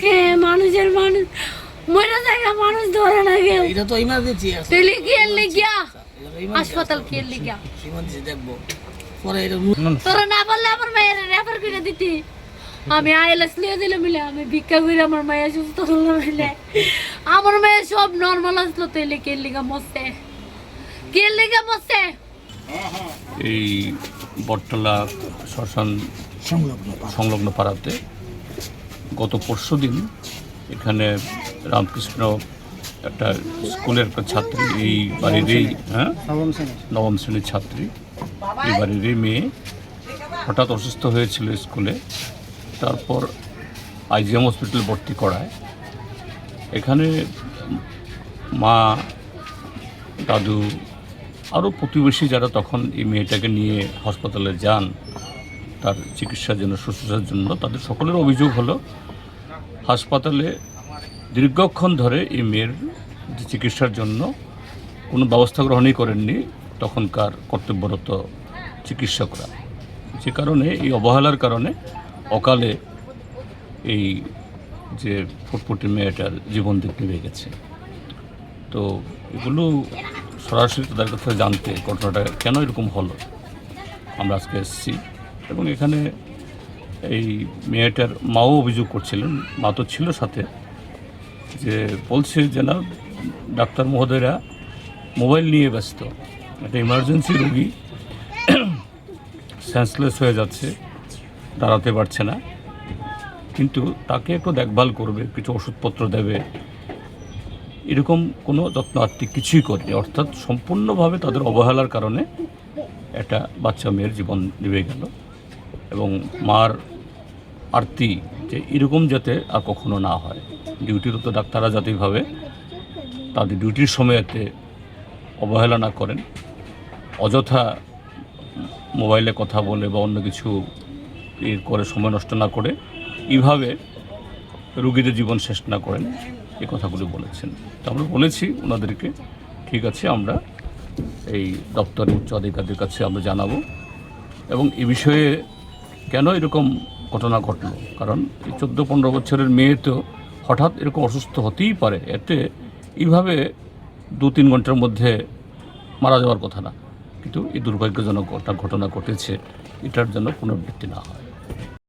কে মানুষের মানুষ? মরে জায়গা মানুষ ধরে না কেউ। এটা তো ইমার্জেন্সি আছে। কি তো হাসপাতাল কি এর লিগিয়া emergency দেখব। পরে এটা তোরা না বললে আমার মায়ের রেফার করে দিতি। আমি আইএলএস লিয়ে দিলে মিলে আমি ভিক্ষা করে আমার মায়ের সুস্থ হলো মিলে। আমার মায়ের সব নর্মাল আসলো তাইলে কে লিগা মরছে। কে লিগা মরছে? এই বটতলা শ্মশান সংলগ্ন সংলগ্ন পাড়াতে গত পরশু দিন এখানে রামকৃষ্ণ একটা স্কুলের একটা ছাত্রী এই বাড়িরই হ্যাঁ? নবম শ্রেণির ছাত্রী। এই বাড়িরই মেয়ে হঠাৎ অসুস্থ হয়েছিল স্কুলে। তারপর আইজিএম হসপিটালে ভর্তি করায়। এখানে মা দাদু আরও প্রতিবেশী যারা তখন এই মেয়েটাকে নিয়ে হাসপাতালে যান তার চিকিৎসার জন্য শুশ্রূষার জন্য তাদের সকলের অভিযোগ হলো হাসপাতালে দীর্ঘক্ষণ ধরে এই মেয়ের চিকিৎসার জন্য কোনো ব্যবস্থা গ্রহণই করেননি তখনকার কর্তব্যরত চিকিৎসকরা। যে কারণে এই অবহেলার কারণে অকালে এই যে ফুটফুটি মেয়েটার জীবন দিক নেমে গেছে। তো এগুলো সরাসরি তাদের কাছে জানতে ঘটনাটা কেন এরকম হলো? আমরা আজকে এসেছি এবং এখানে এই মেয়েটার মাও অভিযোগ করছিলেন, মা তো ছিল সাথে, যে বলছে যে না, ডাক্তার মহোদয়রা মোবাইল নিয়ে ব্যস্ত, একটা ইমার্জেন্সি রোগী সেন্সলেস হয়ে যাচ্ছে, দাঁড়াতে পারছে না, কিন্তু তাকে একটু দেখভাল করবে, কিছু ওষুধপত্র দেবে, এরকম কোনো যত্ন আত্মিক কিছুই করেনি, অর্থাৎ সম্পূর্ণভাবে তাদের অবহেলার কারণে একটা বাচ্চা মেয়ের জীবন নিভে গেল, এবং মার আরতি যে এরকম যাতে আর কখনো না হয়। ডিউটিরত ডাক্তাররা যাতেভাবে তাদের ডিউটির সময়তে অবহেলা না করেন। অযথা মোবাইলে কথা বলে বা অন্য কিছু করে সময় নষ্ট না করে এইভাবে রুগীদের জীবন শেষ না করেন এই কথাগুলো বলেছেন। তো আমরা বলেছি ওনাদেরকে, ঠিক আছে, আমরা এই দপ্তরের উচ্চ আধিকারিকের কাছে আমরা জানাব। এবং এ বিষয়ে কেন এরকম ঘটনা ঘটলো। কারণ এই চোদ্দ পনেরো বছরের মেয়ে তো হঠাৎ এরকম অসুস্থ হতেই পারে। এতে এইভাবে দু তিন ঘণ্টার মধ্যে মারা যাওয়ার কথা না। কিন্তু এই দুর্ভাগ্যজনক একটা ঘটনা ঘটেছে। এটার জন্য পুনরাবৃত্তি না হয়।